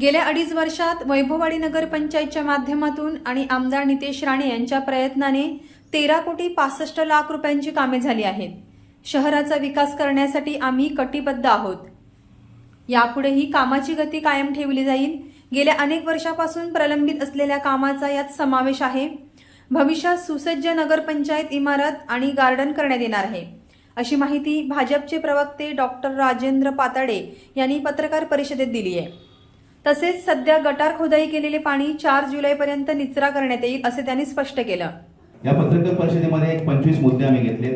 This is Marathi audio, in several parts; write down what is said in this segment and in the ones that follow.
गेल्या अडीच वर्षात वैभववाडी नगरपंचायतच्या माध्यमातून आणि आमदार नितेश राणे यांच्या प्रयत्नाने तेरा कोटी पासष्ट लाख रुपयांची कामे झाली आहेत. शहराचा विकास करण्यासाठी आम्ही कटिबद्ध आहोत. यापुढेही कामाची गती कायम ठेवली जाईल. गेल्या अनेक वर्षापासून प्रलंबित असलेल्या कामाचा यात समावेश आहे. भविष्यात सुसज्ज नगरपंचायत इमारत आणि गार्डन करण्यात येणार आहे. अशी माहिती भाजपचे प्रवक्ते डॉक्टर राजेंद्र पाताडे यांनी पत्रकार परिषदेत दिली आहे. तसेच सध्या गटार खोदाई केलेले पाणी चार जुलैपर्यंत निचरा करण्यात येईल असे त्यांनी स्पष्ट केलं. या पत्रकार परिषदेमध्ये एक पंचवीस मुद्दे आम्ही घेतले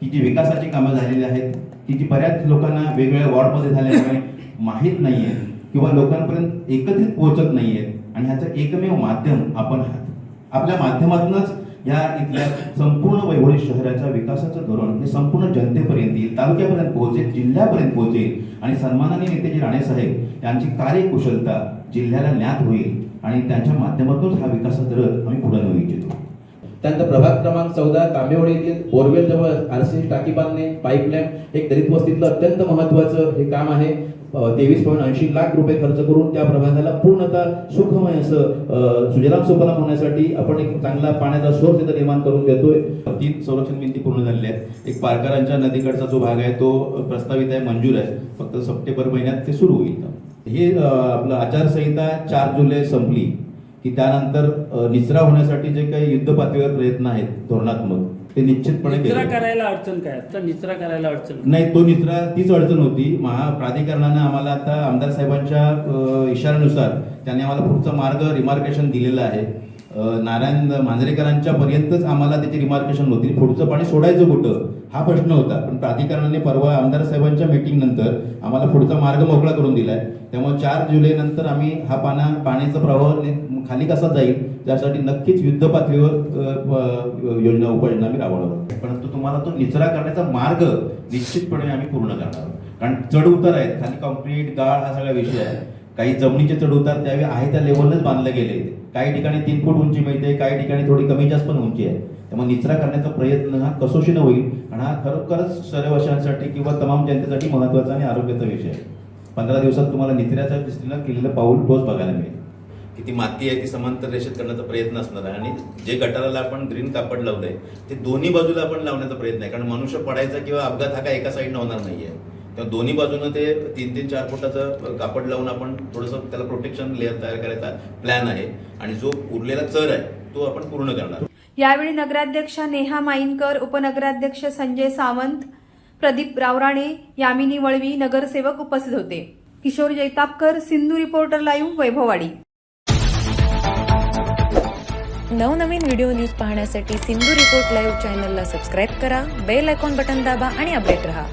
की जी विकासाची कामं झालेली आहेत की जी बऱ्याच लोकांना वेगवेगळ्या वॉर्डमध्ये झाल्यामुळे माहीत नाही आहे किंवा लोकांपर्यंत एकत्रित पोहोचत नाही आहेत आणि ह्याचं एकमेव माध्यम आपण आहात. आपल्या माध्यमातूनच या इथल्या संपूर्ण वैभवी शहराच्या विकासाचं धोरण हे संपूर्ण जनतेपर्यंत येईल तालुक्यापर्यंत पोहोचेल जिल्ह्यापर्यंत पोहोचेल. आणि सन्माननीय नेतेजी राणे साहेब यांची कार्यकुशलता जिल्ह्याला ज्ञात होईल आणि त्यांच्या माध्यमातूनच हा विकासाचा रथ आम्ही पुढे नेऊ इच्छितो. त्यानंतर प्रभाग क्रमांक चौदा तांबेवडी येथील बोरवेल जवळ आरसी टाकी बांधणे पाईपलाईन एक दलित वस्तीतलं अत्यंत महत्वाचं हे काम आहे. तेवीस पॉईंट ऐंशी लाख रुपये खर्च करून त्या प्रभागाला पूर्णतः सुखमय असं सुजलाम सुफलाम होण्यासाठी आपण एक चांगला पाण्याचा सोर्स तिथं निर्माण करून देतोय. तीन संरक्षण भिंती पूर्ण झालेल्या आहेत. एक पारकरांच्या नदीकडचा जो भाग आहे तो प्रस्तावित आहे मंजूर आहे. फक्त सप्टेंबर महिन्यात ते सुरू होईल. हे आपलं आचारसंहिता चार जुलै संपली. की त्यानंतर निचरा होण्यासाठी जे काही युद्ध पातळीवर प्रयत्न आहेत धोरणात्मक ते निश्चितपणे निचरा. करायला अडचण काय आता निचरा करायला अडचण? नाही तो निचरा तीच अडचण होती महाप्राधिकरणानं आम्हाला आता आमदार साहेबांच्या इशाऱ्यानुसार त्यांनी आम्हाला पुढचा मार्ग रिमार्केशन दिलेला आहे नारायण मांजरेकरांच्या पर्यंतच आम्हाला त्याची रिमार्केशन होती. पुढचं पाणी सोडायचं कुठं? हा प्रश्न होता. पण प्राधिकरणाने परवा आमदार साहेबांच्या मीटिंग नंतर आम्हाला पुढचा मार्ग मोकळा करून दिलाय. त्यामुळे चार जुलै नंतर आम्ही हा पाना पाण्याचा प्रवाह खाली कसा जाईल त्यासाठी नक्कीच युद्ध पातळीवर योजना उपाययोजना आम्ही राबवणार आहोत. परंतु तुम्हाला तो निचरा करण्याचा मार्ग निश्चितपणे आम्ही पूर्ण करणार आहोत. कारण चढ उतार आहेत. खाली कॉन्क्रीट गाळ हा सगळा विषय आहे. काही जमिनीचे चढ उतार त्यावेळी आहे त्या लेवलच बांधले गेले. काही ठिकाणी तीन फूट उंची मिळते काही ठिकाणी थोडी कमी जास्त पण उंची आहे. त्यामुळे निचरा करण्याचा प्रयत्न हा कसोशीनं होईल आणि हा खरोखरच सर्वशांसाठी किंवा तमाम जनतेसाठी महत्त्वाचा आणि आरोग्याचा विषय आहे. पंधरा दिवसात तुम्हाला निचऱ्याच्या दृष्टीनं केलेलं पाऊल ठोस बघायला मिळेल. की ती माती आहे ती समांतर रेषेत करण्याचा प्रयत्न असणार आहे आणि जे गटाराला आपण ग्रीन कापड लावलंय ते दोन्ही बाजूला आपण लावण्याचा प्रयत्न आहे. कारण मनुष्य पडायचा किंवा अपघात हा काय एका साईडनं होणार नाहीये. तेव्हा दोन्ही बाजूनं ते तीन तीन चार फुटाचं कापड लावून आपण थोडंसं त्याला प्रोटेक्शन लेअर तयार करायचा प्लॅन आहे. आणि जो उरलेला चर आहे तो आपण पूर्ण करणार यावेळी नगराध्यक्षा नेहा माईनकर उपनगराध्यक्ष संजय सावंत प्रदीप रावराणे यामिनी वळवी नगरसेवक उपस्थित होते. Kishor Jaitapkar Sindhu reporter live Vaibhavwadi. नवनवीन व्हिडिओ न्यूज पाहण्यासाठी सिंधू रिपोर्ट लाईव्ह चॅनलला सबस्क्राईब करा बेल आयकॉन बटन दाबा आणि अपडेट रहा.